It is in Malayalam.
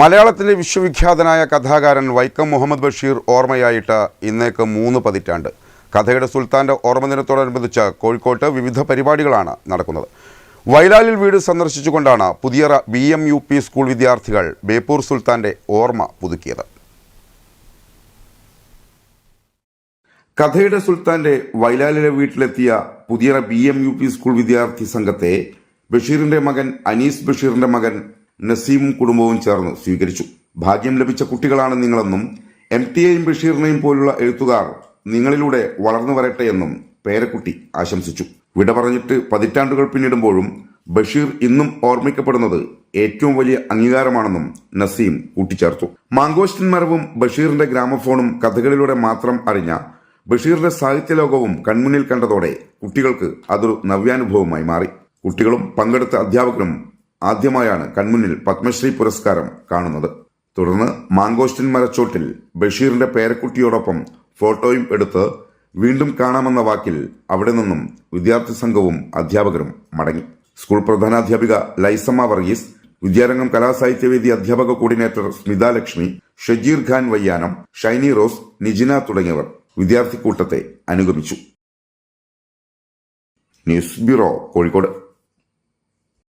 മലയാളത്തിലെ വിശ്വവിഖ്യാതനായ കഥാകാരൻ വൈക്കം മുഹമ്മദ് ബഷീർ ഓർമ്മയായിട്ട് ഇന്നേക്ക് മൂന്ന് പതിറ്റാണ്ട്. കഥയുടെ സുൽത്താന്റെ ഓർമ്മദിനത്തോടനുബന്ധിച്ച് കോഴിക്കോട്ട് വിവിധ പരിപാടികളാണ് നടക്കുന്നത്. വയലാലിൽ വീട് സന്ദർശിച്ചുകൊണ്ടാണ് പുതിയ B M U P school വിദ്യാർത്ഥികൾ ബേപ്പൂർ സുൽത്താന്റെ ഓർമ്മ പുതുക്കിയത്. കഥയുടെ സുൽത്താന്റെ വയലാലിലെ വീട്ടിലെത്തിയ പുതിയ B M U P school വിദ്യാർത്ഥി സംഘത്തെ ബഷീറിന്റെ മകൻ അനീസ് ബഷീറിന്റെ മകൻ നസീമും കുടുംബവും ചേർന്ന് സ്വീകരിച്ചു. ഭാഗ്യം ലഭിച്ച കുട്ടികളാണ് നിങ്ങളെന്നും എം ടി എയും ബഷീറിനെയും പോലുള്ള എഴുത്തുകാർ നിങ്ങളിലൂടെ വളർന്നു വരട്ടെ എന്നും പേരക്കുട്ടി ആശംസിച്ചു. വിട പറഞ്ഞിട്ട് പതിറ്റാണ്ടുകൾ പിന്നിടുമ്പോഴും ബഷീർ ഇന്നും ഓർമ്മിക്കപ്പെടുന്നത് ഏറ്റവും വലിയ അംഗീകാരമാണെന്നും നസീം കൂട്ടിച്ചേർത്തു. മാങ്കോസ്റ്റിൻ മരവും ബഷീറിന്റെ ഗ്രാമഫോണും കഥകളിലൂടെ മാത്രം അറിഞ്ഞ ബഷീറിന്റെ സാഹിത്യലോകവും കൺമുന്നിൽ കണ്ടതോടെ കുട്ടികൾക്ക് അതൊരു നവ്യാനുഭവമായി മാറി. കുട്ടികളും പങ്കെടുത്ത അധ്യാപകരും ആദ്യമായാണ് കൺമുന്നിൽ പത്മശ്രീ പുരസ്കാരം കാണുന്നത്. തുടർന്ന് മാങ്കോസ്റ്റിൻ മരച്ചോട്ടിൽ ബഷീറിന്റെ പേരക്കുട്ടിയോടൊപ്പം ഫോട്ടോയും എടുത്ത് വീണ്ടും കാണാമെന്ന വാക്കിൽ അവിടെ നിന്നും വിദ്യാർത്ഥി സംഘവും അധ്യാപകരും മടങ്ങി. സ്കൂൾ പ്രധാനാധ്യാപിക ലൈസമ്മ വർഗീസ് വിദ്യാരംഗം കലാസാഹിത്യവേദി അധ്യാപക കോർഡിനേറ്റർ സ്മിത ലക്ഷ്മി ഷജീർ ഖാൻ വയ്യാനം ഷൈനി റോസ് നിജിന തുടങ്ങിയവർ വിദ്യാർത്ഥി കൂട്ടത്തെ അനുഗമിച്ചു. News bureau Kozhikode.